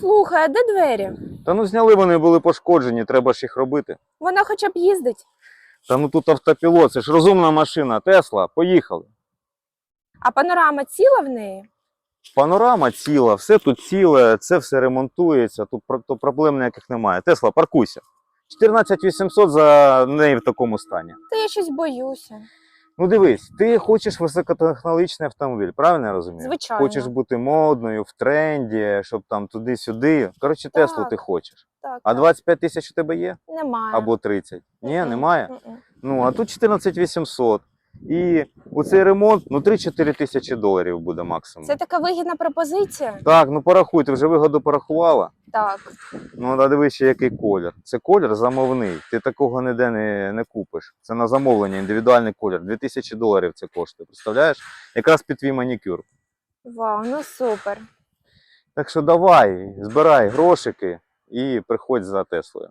Слухай, а де двері? Та ну зняли вони були пошкоджені, треба ж їх робити. Вона хоча б їздить. Та ну тут автопілот, це ж розумна машина, Тесла, поїхали. А панорама ціла в неї? Панорама ціла, все тут ціле, це все ремонтується, тут про- то проблем ніяких немає. Тесла, паркуйся. 14 800 за неї в такому стані. Та я щось боюся. Ну дивись, ти хочеш високотехнологічний автомобіль, правильно я розумію? Звичайно. Хочеш бути модною, в тренді, щоб там туди-сюди. Коротше, Так. Теслу ти хочеш. Так, А так. 25 тисяч у тебе є? Немає. Або 30? Ні, немає. Ну, а тут 14 800. І оцей ремонт, ну 3-4 тисячі доларів буде максимум. Це така вигідна пропозиція? Так, ну порахуй, ти вже вигоду порахувала. Так. Ну, а дивись ще який колір. Це колір замовний. Ти такого ніде не, не купиш. Це на замовлення, індивідуальний колір. 2000 доларів це коштує. Представляєш? Якраз під твій манікюр. Вау, ну супер. Так що давай, збирай грошики і приходь за Теслою.